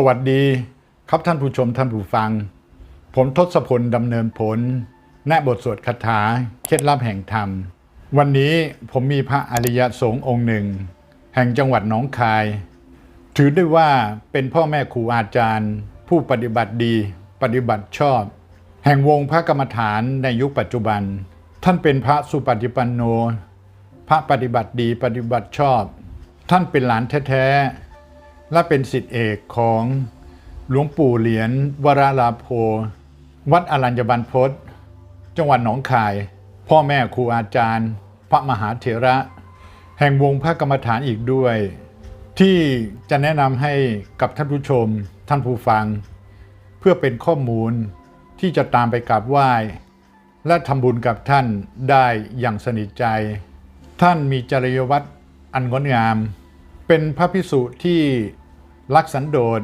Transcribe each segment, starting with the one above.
สวัสดีครับท่านผู้ชมท่านผู้ฟัง ผมทศพลดำเนินผลแนบทสวดคาถาเคล็ดลับแห่งธรรม วันนี้ผมมีพระอริยสงฆ์องค์หนึ่ง แห่งจังหวัดหนองคาย ถือได้ว่าเป็นพ่อแม่ครูอาจารย์ ผู้ปฏิบัติดีปฏิบัติชอบ แห่งวงพระกรรมฐานในยุคปัจจุบัน ท่านเป็นพระสุปฏิปันโน พระปฏิบัติดีปฏิบัติชอบ ท่านเป็นหลานแท้ๆ และเป็นสิทธิเอกของหลวงปู่เหรียญวราลาโพ วัดอรัญญบันพศจังหวัดหนองคาย พ่อแม่ครูอาจารย์ พระมหาเถระ แห่งวงพระกรรมฐานอีกด้วย ที่จะแนะนำให้กับท่านผู้ชมท่านผู้ฟัง เพื่อเป็นข้อมูลที่จะตามไปกราบไหว้ และทำบุญกับท่านได้อย่างสนิทใจ ท่านมีจริยวัตรอันงดงาม เป็นพระพิสุที่รักสันโดษ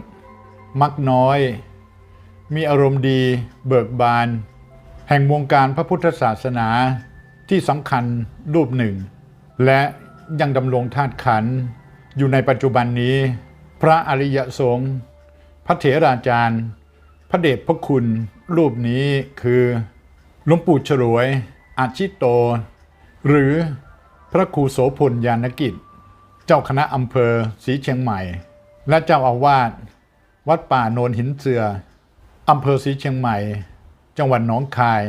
มักน้อย มีอารมณ์ดีเบิกบาน แห่งวงการพระพุทธศาสนาที่สำคัญรูปหนึ่ง และยังดำรงธาตุขันอยู่ในปัจจุบันนี้ พระอริยสงฆ์พระเถราจารย์ พระเดชพระคุณรูปนี้คือหลวงปู่ฉลวยอาชิโต หรือพระครูโสพลยานกิจ เจ้าคณะอำเภอศรีเชียงใหม่ และเจ้าอาวาสวัดป่าโนนหินเสืออำเภอศรีเชียงใหม่ จังหวัดหนองคาย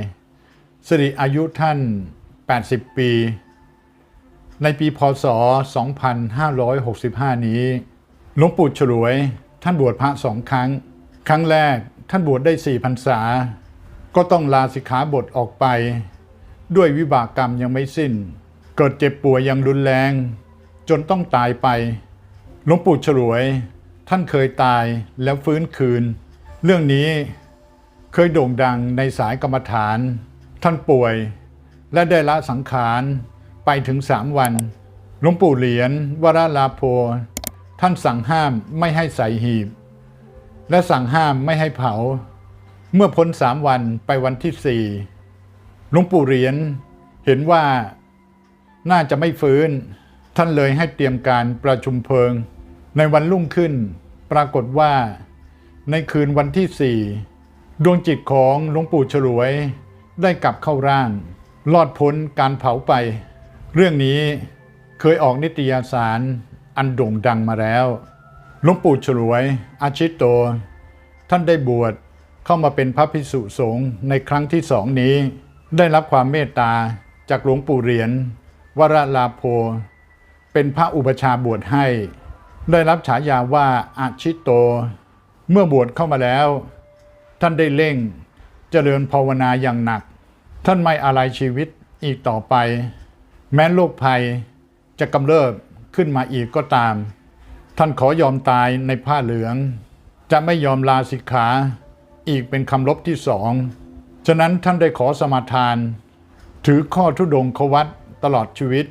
สิริอายุท่าน 80 ปี ในปีพศ 2565 นี้ หลวงปู่ฉลวยท่านบวชพระสองครั้ง ครั้งแรกท่านบวชได้4พรรษา ก็ต้องลาสิกขาบทออกไป ด้วยวิบากกรรมยังไม่สิ้น เกิดเจ็บป่วยยังรุนแรง จนต้องตายไป หลวงปู่ฉลวย ท่านเคยตายแล้วฟื้นคืน เรื่องนี้เคยโด่งดังในสายกรรมฐาน ท่านป่วย และได้ละสังขารไปถึงสามวัน หลวงปู่เหรียญวราลาโพท่านสั่งห้ามไม่ให้ใส่หีบ และสั่งห้ามไม่ให้เผา เมื่อพ้นสามวันไปวันที่สี่หลวงปู่เหรียญเห็นว่าน่าจะไม่ฟื้น ท่านเลยให้เตรียมการประชุมเพลิง ในวันรุ่งขึ้น ปรากฏว่า ในคืนวันที่สี่ดวงจิตของหลวงปู่ฉลวย ได้กลับเข้าร่าง รอดพ้นการเผาไป เรื่องนี้เคยออกนิตยสารอันโด่งดังมาแล้วหลวงปู่ฉลวย อาชิโต ท่านได้บวชเข้ามาเป็นพระภิกษุสงฆ์ในครั้งที่สองนี้ ได้รับความเมตตาจากหลวงปู่เหรียญวราลาโพ เป็นพระอุปชาบวชให้ ได้รับฉายาว่าอาชิโต เมื่อบวชเข้ามาแล้ว ท่านได้เร่งเจริญภาวนาอย่างหนัก ท่านไม่อะไรชีวิตอีกต่อไป แม้โรคภัยจะกำเริบขึ้นมาอีกก็ตาม ท่านขอยอมตายในผ้าเหลือง จะไม่ยอมลาสิกขาอีกเป็นคำลบที่สองฉะนั้นท่านได้ขอสมาทาน ถือข้อทุดงควัตตลอดชีวิต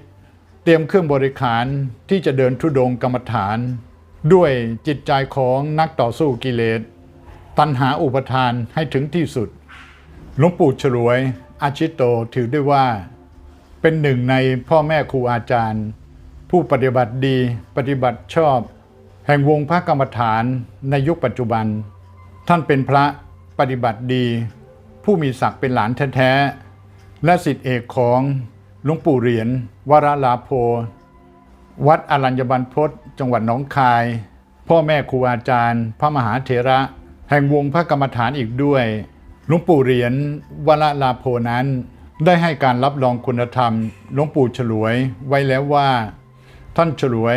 เตรียมเครื่องบริขารที่จะเดินทุดงกรรมฐาน ด้วยจิตใจของนักต่อสู้กิเลส ตัณหาอุปทานให้ถึงที่สุดหลวงปู่ฉลวย อาชิโตถือได้ว่า เป็นหนึ่งในพ่อแม่ครูอาจารย์ ผู้ปฏิบัติดีปฏิบัติชอบ แห่งวงพระกรรมฐานในยุคปัจจุบัน ท่านเป็นพระปฏิบัติดี ผู้มีศักดิ์เป็นหลานแท้ๆและสิทธิเอกของ หลวงปู่เหรียญวราลาโพ วัดอรัญญบันพศจังหวัดหนองคาย พ่อแม่ครูอาจารย์ พระมหาเถระ แห่งวงพระกรรมฐานอีกด้วยหลวงปู่เหรียญวราลาโพนั้น ได้ให้การรับรองคุณธรรมหลวงปู่ฉลวยไว้แล้วว่า ท่านฉลวย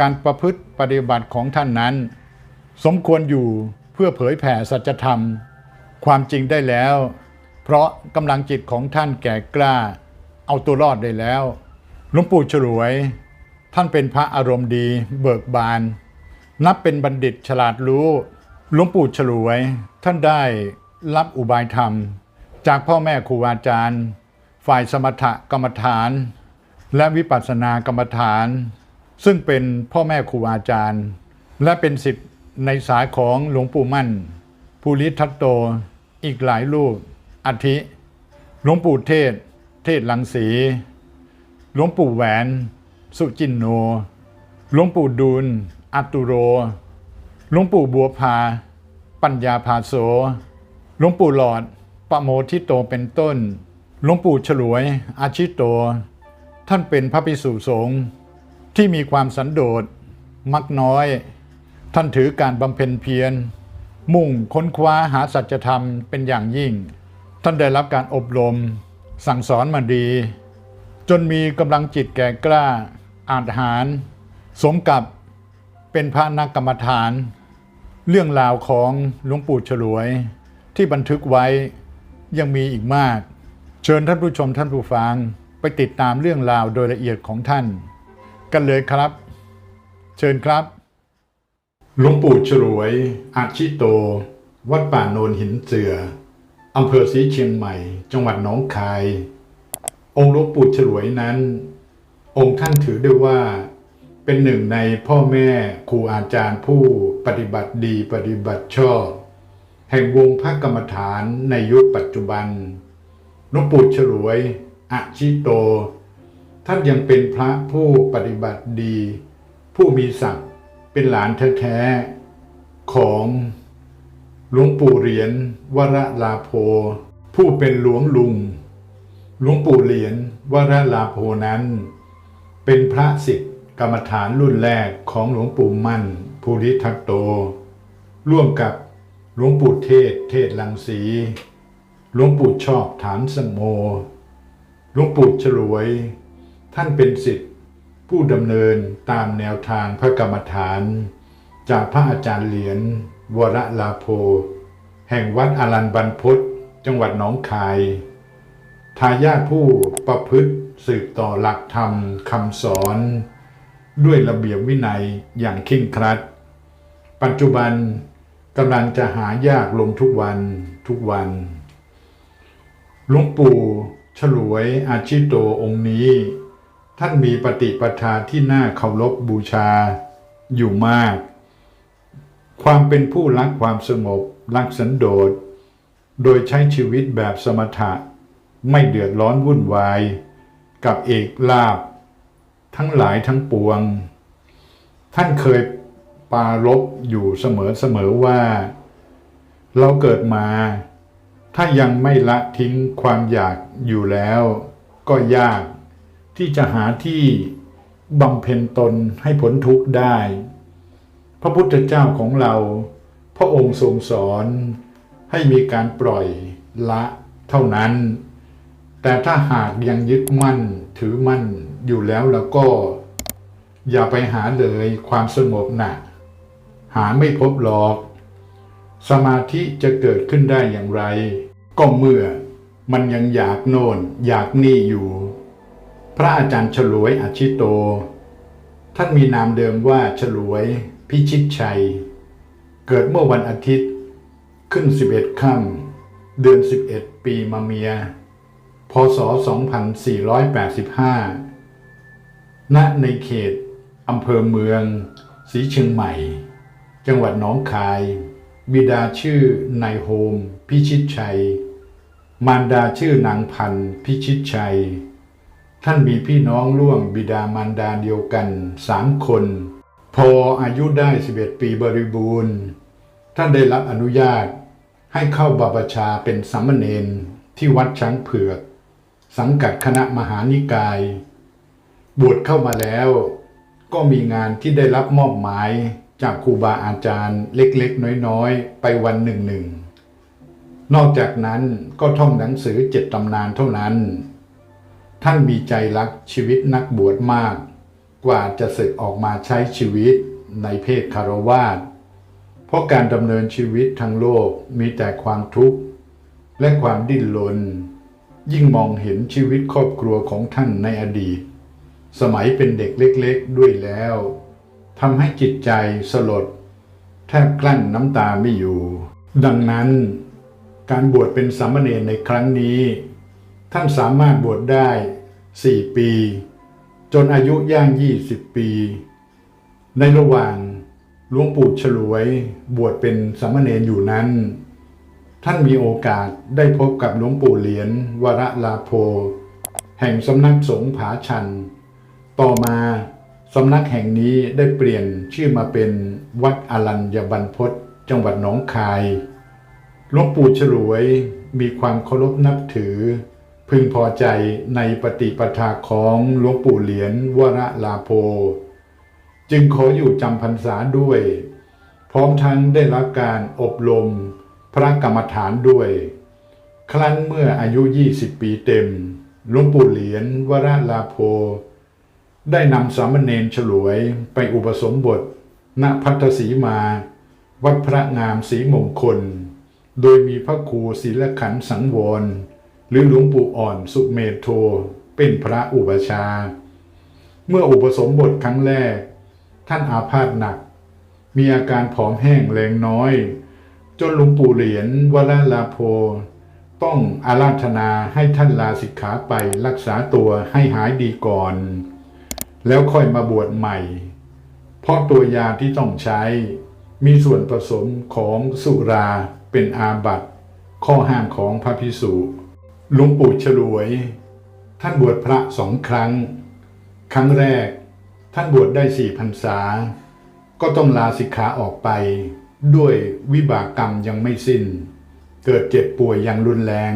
การประพฤติปฏิบัติของท่านนั้น สมควรอยู่เพื่อเผยแผ่สัจธรรม ความจริงได้แล้ว เพราะกำลังจิตของท่านแก่กล้า เอาตัวรอดได้แล้วหลวงปู่ฉลวย ท่านเป็นพระอารมณ์ดีเบิกบาน นับเป็นบัณฑิตฉลาดรู้หลวงปู่ฉลวย ท่านได้รับอุบายธรรม จากพ่อแม่ครูอาจารย์ ฝ่ายสมถกรรมฐาน และวิปัสสนากรรมฐาน ซึ่งเป็นพ่อแม่ครูอาจารย์ และเป็นสิทธิ์ในสายของหลวงปู่มั่นภูริทัตโตอีกหลายรูปอาทิหลวงปู่เทศ เทศลังสี หลวงปู่แหวน สุจินโน หลวงปู่ดูลอัตุโร หลวงปู่บัวพา ปัญญาพาโส หลวงปู่หลอด ปะโมทิโตเป็นต้น หลวงปู่ฉลวย อาชิโต ท่านเป็นพระภิกษุสงฆ์ที่มีความสันโดษ มักน้อย ท่านถือการบำเพ็ญเพียร มุ่งค้นคว้าหาสัจธรรมเป็นอย่างยิ่ง ท่านได้รับการอบรม สั่งสอนมาดี จนมีกำลังจิตแก่กล้าอาจหารสมกับเป็นพระนักกรรมฐาน เรื่องราวของหลวงปู่ฉลวย ที่บันทึกไว้ยังมีอีกมาก เชิญท่านผู้ชมท่านผู้ฟังไปติดตามเรื่องราวโดยละเอียดของท่าน กันเลยครับ เชิญครับหลวงปู่ฉลวยอาชิโต วัดป่าโนนหินเสือ อำเภอศรีเชียงใหม่ จังหวัดหนองคาย องค์หลวงปู่ฉลวยนั้น องค์ท่านถือได้ว่า เป็นหนึ่งในพ่อแม่ครูอาจารย์ผู้ปฏิบัติดีปฏิบัติชอบ แห่งวงพระกรรมฐานในยุคปัจจุบันหลวงปู่ฉลวยอชิโต ท่านยังเป็นพระผู้ปฏิบัติดี ผู้มีศักดิ์เป็นหลานแท้ๆของ หลวงปู่เหรียญวรลาโภผู้เป็นหลวงลุง หลวงปู่เหรียญวรลาโภนั้น เป็นพระสิทธิ์กรรมฐานรุ่นแรกของหลวงปู่มั่นภูริทัตโต ร่วมกับหลวงปู่เทศเทศลังสี หลวงปู่ชอบฐานสมโม หลวงปู่ฉลวย ท่านเป็นสิทธิ์ผู้ดำเนินตามแนวทางพระกรรมฐาน จากพระอาจารย์เหรียญ วรลาโพ แห่งวัดอรันบันพศจังหวัดหนองคาย ทายาทผู้ประพฤติสืบต่อหลักธรรมคำสอน ด้วยระเบียบวินัยอย่างเคร่งครัด ปัจจุบันกำลังจะหายากลงทุกวันทุกวันหลวงปู่ฉลวยอาชิโตองค์นี้ ท่านมีปฏิปทาที่น่าเคารพบูชาอยู่มาก ความเป็นผู้รักความสงบ รักสันโดษ โดยใช้ชีวิตแบบสมถะ ไม่เดือดร้อนวุ่นวาย กับเอกลาบ ทั้งหลายทั้งปวง ท่านเคยปารบอยู่เสมอๆว่า เราเกิดมา ถ้ายังไม่ละทิ้งความอยากอยู่แล้ว ก็ยากที่จะหาที่บำเพ็ญตนให้พ้นทุกข์ได้ พระพุทธเจ้าของเรา พระองค์ทรงสอนให้มีการปล่อยละเท่านั้น แต่ถ้าหากยังยึดมั่นถือมั่นอยู่แล้วแล้วก็ อย่าไปหาเลยความสงบหนะหาไม่พบหรอก สมาธิจะเกิดขึ้นได้อย่างไร ก็เมื่อมันยังอยากโน่นอยากนี่อยู่ พระอาจารย์ฉลวยอชิโต ท่านมีนามเดิมว่าฉลวย พิชิตชัย เกิดเมื่อวันอาทิตย์ ขึ้น 11ค่ำเดือน 11 ปีมะเมีย พศ 2485 ณ ในเขตอำเภอเมืองศรีเชียงใหม่ จังหวัดหนองคาย บิดาชื่อนายโฮม พิชิตชัย มารดาชื่อนางพันพิชิตชัย ท่านมีพี่น้องร่วมบิดามารดาเดียวกันสามคน พออายุได้ 11 ปีบริบูรณ์ ท่านได้รับอนุญาตให้เข้าบาปชาเป็นสามเณรที่วัดช้างเผือก สังกัดคณะมหานิกาย บวชเข้ามาแล้ว ก็มีงานที่ได้รับมอบหมายจากครูบาอาจารย์เล็กๆ น้อยๆ ไปวันหนึ่งหนึ่งนอกจากนั้นก็ท่องหนังสือเจ็ดตำนานเท่านั้น ท่านมีใจรักชีวิตนักบวชมาก กว่าจะศึกออกมาใช้ชีวิตในเพศคารวาสเพราะการดำเนินชีวิตทางโลกมีแต่ความทุกข์และความดิ้นรนยิ่งมองเห็นชีวิตครอบครัวของท่านในอดีต สมัยเป็นเด็กเล็กๆด้วยแล้วทำให้จิตใจสลด แทบกลั้นน้ำตาไม่อยู่ ดังนั้น การบวชเป็นสามเณรในครั้งนี้ ท่านสามารถบวชได้ 4 ปี จนอายุย่าง20ปี ในระหว่างหลวงปู่ฉลวยบวชเป็นสามเณรอยู่นั้น ท่านมีโอกาสได้พบกับหลวงปู่เหรียญวรลาโพแห่งสำนักสงฆ์ผาชัน ต่อมาสำนักแห่งนี้ได้เปลี่ยนชื่อมาเป็นวัดอรัญญบรรพตจังหวัดหนองคายหลวงปู่ฉลวยมีความเคารพนับถือ พึงพอใจในปฏิปทาของหลวงปู่เหรียญวรลาโภจึงขออยู่จำพรรษาด้วย พร้อมทั้งได้รับการอบรมพระกรรมฐานด้วย ครั้นเมื่ออายุ 20 ปีเต็มหลวงปู่เหรียญวรลาโภได้นำสามเณรฉลวยไปอุปสมบท ณพัทธสีมา วัดพระงามศรีมงคล โดยมีพระครูศิลขันสังวร รือหลวงปู่อ่อนสุเมโทเป็นพระอุปชฌาย์เมื่ออุปสมบทครั้งแรก ท่านอาพาธหนัก มีอาการผอมแห้งแรงน้อย จนหลวงปู่เหรียญวราลาโพ ต้องอาราธนาให้ท่านลาสิกขาไปรักษาตัวให้หายดีก่อน แล้วค่อยมาบวชใหม่ เพราะตัวยาที่ต้องใช้ มีส่วนผสมของสุราเป็นอาบัติข้อห้ามของพระพิสุ หลวงปู่ฉลวย ท่านบวชพระสองครั้ง ครั้งแรก ท่านบวชได้สี่พรรษา ก็ต้องลาสิกขาออกไป ด้วยวิบากกรรมยังไม่สิ้น เกิดเจ็บป่วยอย่างรุนแรง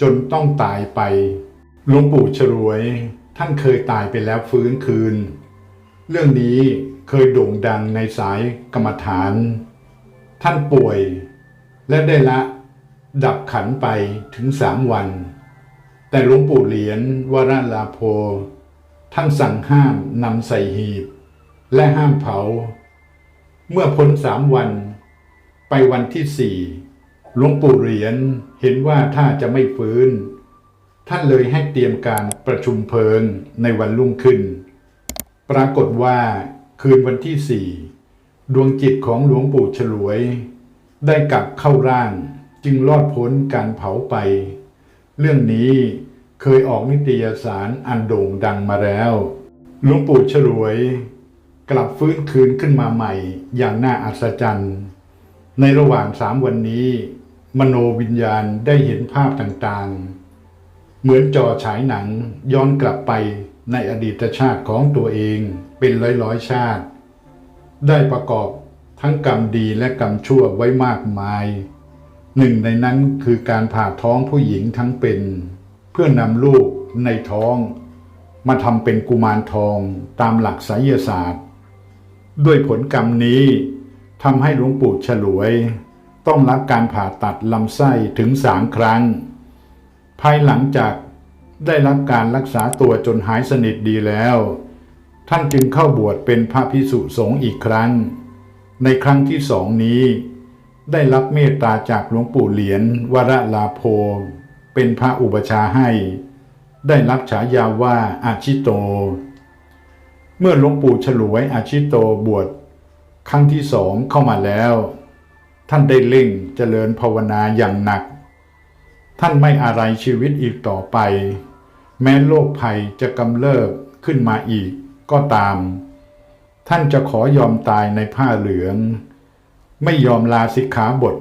จนต้องตายไปหลวงปู่ฉลวย ท่านเคยตายไปแล้วฟื้นคืน เรื่องนี้เคยโด่งดังในสายกรรมฐาน ท่านป่วยและได้ละ ดับขันไปถึงสามวัน แต่หลวงปู่เหรียญวรลาโพท่านสั่งห้ามนำใส่หีบ และห้ามเผา เมื่อพ้นสามวัน ไปวันที่สี่หลวงปู่เหรียญเห็นว่าถ้าจะไม่ฟื้น ท่านเลยให้เตรียมการประชุมเพลิงในวันรุ่งขึ้น ปรากฏว่าคืนวันที่สี่ดวงจิตของหลวงปู่ฉลวย ได้กลับเข้าร่าง จึงรอดพ้นการเผาไป เรื่องนี้เคยออกนิตยสารอันโด่งดังมาแล้วหลวงปู่ฉลวย กลับฟื้นคืนขึ้นมาใหม่อย่างน่าอัศจรรย์ ในระหว่างสามวันนี้ มโนวิญญาณได้เห็นภาพต่างๆ เหมือนจอฉายหนังย้อนกลับไปในอดีตชาติของตัวเองเป็นร้อยๆชาติ ได้ประกอบทั้งกรรมดีและกรรมชั่วไว้มากมาย หนึ่งในนั้นคือการผ่าท้องผู้หญิงทั้งเป็น เพื่อนำลูกในท้อง มาทำเป็นกุมารทองตามหลักไสยศาสตร์ ด้วยผลกรรมนี้ทำให้หลวงปู่ฉลวย ต้องรับการผ่าตัดลำไส้ถึงสามครั้ง ภายหลังจากได้รับการรักษาตัวจนหายสนิทดีแล้ว ท่านจึงเข้าบวชเป็นพระพิสุสงฆ์อีกครั้ง ในครั้งที่สองนี้ ได้รับเมตตาจากหลวงปู่เหรียญวรลาโพเป็นพระอุปชาให้ ได้รับฉายาว่าอาชิโต เมื่อหลวงปู่ฉลวยอาชิโตบวชครั้งที่สองเข้ามาแล้ว ท่านได้เร่งเจริญภาวนาอย่างหนัก ท่านไม่อะไรชีวิตอีกต่อไป แม้โรคภัยจะกำเริบขึ้นมาอีกก็ตาม ท่านจะขอยอมตายในผ้าเหลือง ไม่ยอมลาสิกขาบท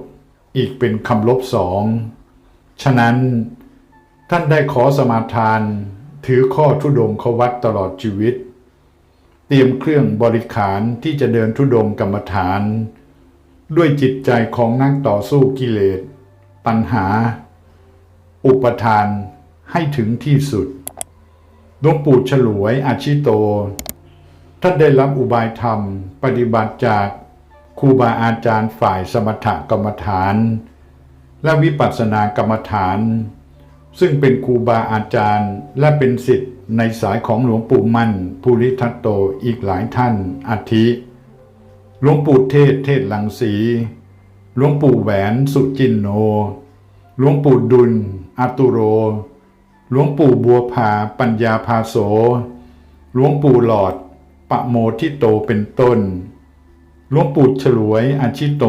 อีกเป็นคำลบสอง ฉะนั้นท่านได้ขอสมาทาน ถือข้อทุดงควัตตลอดชีวิต เตรียมเครื่องบริขารที่จะเดินทุดงกรรมฐาน ด้วยจิตใจของนักต่อสู้กิเลส ตัณหา อุปทานให้ถึงที่สุดหลวงปู่ฉลวยอาชิโต ท่านได้รับอุบายธรรมปฏิบัติจาก ครูบาอาจารย์ฝ่ายสมถกรรมฐาน และวิปัสสนากรรมฐาน ซึ่งเป็นครูบาอาจารย์และเป็นสิทธิ์ในสายของหลวงปู่มั่นภูริทัตโตอีกหลายท่านอาทิ หลวงปู่เทศเทศลังสีหลวงปู่แหวนสุจินโน หลวงปู่ดุลอาตุโร หลวงปู่บัวผาปัญญาภาโส หลวงปู่หลอดปะโมทิโตเป็นต้น หลวงปู่ฉลวยอาชิโต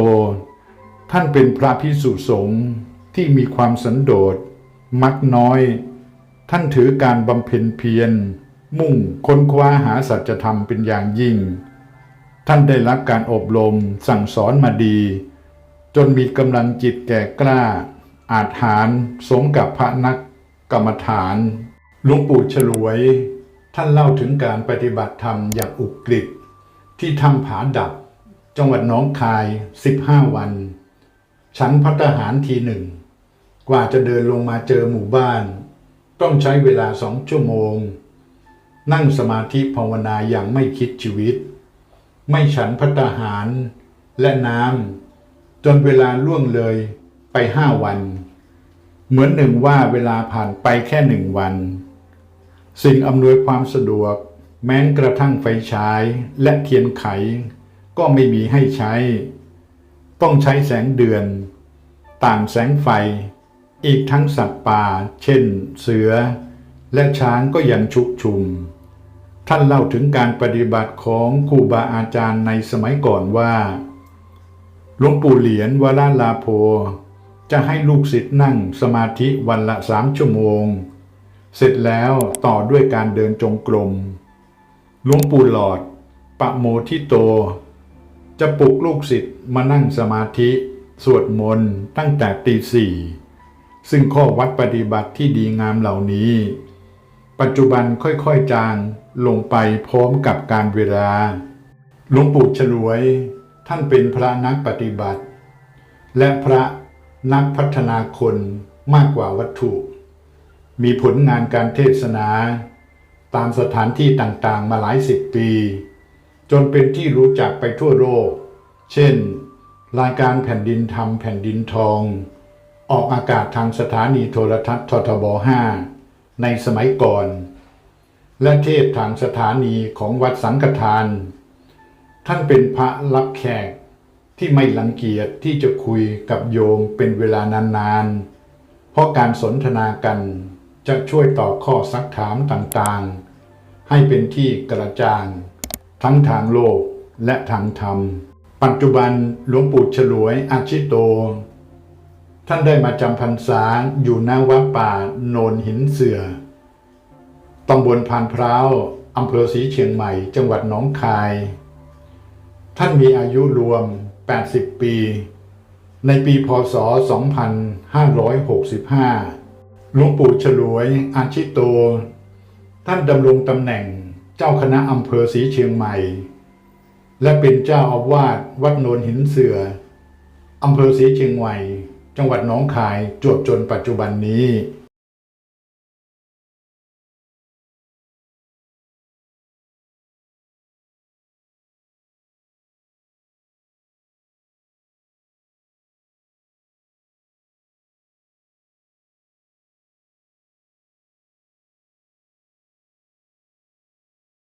ท่านเป็นพระพิสุสงฆ์ที่มีความสันโดษ มักน้อย ท่านถือการบำเพ็ญเพียร มุ่งค้นคว้าหาสัจธรรมเป็นอย่างยิ่ง ท่านได้รับการอบรมสั่งสอนมาดี จนมีกำลังจิตแก่กล้า อาจหารสมกับพระนักกรรมฐานหลวงปู่ฉลวย ท่านเล่าถึงการปฏิบัติธรรมอย่างอุกฤษที่ถ้ำผาดับ จังหวัดหนองคาย 15 วันฉันพัตตาหารทีหนึ่ง กว่าจะเดินลงมาเจอหมู่บ้าน ต้องใช้เวลาสองชั่วโมง นั่งสมาธิภาวนาอย่างไม่คิดชีวิต ไม่ฉันพัตตาหารและน้ำจนเวลาล่วงเลยไปห้าวัน เหมือนหนึ่งว่าเวลาผ่านไปแค่หนึ่งวัน สิ่งอำนวยความสะดวก แม้กระทั่งไฟฉายและเทียนไข ก็ไม่มีให้ใช้ ต้องใช้แสงเดือน ต่างแสงไฟ อีกทั้งสัตว์ป่า เช่น เสือ และช้างก็ยังชุกชุม ท่านเล่าถึงการปฏิบัติของครูบาอาจารย์ในสมัยก่อนว่าหลวงปู่เหรียญวราลาโพจะให้ลูกศิษย์นั่งสมาธิวันละสามชั่วโมง เสร็จแล้วต่อด้วยการเดินจงกรมหลวงปู่หลอดปะโมทิโต จะปลุกลูกศิษย์มานั่งสมาธิ สวดมนต์ตั้งแต่ตีสี่ซึ่งข้อวัดปฏิบัติที่ดีงามเหล่านี้ ปัจจุบันค่อยๆจางลงไปพร้อมกับการเวลา หลวงปู่ฉลวย ท่านเป็นพระนักปฏิบัติ และพระนักพัฒนาคนมากกว่าวัตถุ มีผลงานการเทศนา ตามสถานที่ต่างๆมาหลายสิบปี จนเป็นที่รู้จักไปทั่วโลก เช่น รายการแผ่นดินธรรมแผ่นดินทอง ออกอากาศทางสถานีโทรทัศน์ททบ 5 ในสมัยก่อน และเทศทางสถานีของวัดสังฆทาน ท่านเป็นพระรับแขกที่ไม่รังเกียจที่จะคุยกับโยมเป็นเวลานานๆ เพราะการสนทนากันจะช่วยตอบข้อซักถามต่างๆ ให้เป็นที่กระจ่าง ทั้งทางโลกและทางธรรม ปัจจุบันหลวงปู่ฉลวยอาชิโต ท่านได้มาจำพรรษาอยู่ณวัดป่าโนนหินเสือตำบลพานพร้าวอำเภอศรีเชียงใหม่ จังหวัดหนองคาย ท่านมีอายุรวม 80 ปี ในปีพศ 2565 หลวงปู่ฉลวยอาชิโต ท่านดำรงตำแหน่ง เจ้าคณะอำเภอศรีเชียงใหม่ และเป็นเจ้าอาวาสวัดโนนหินเสืออำเภอศรีเชียงใหม่ จังหวัดหนองคายจวบจนปัจจุบันนี้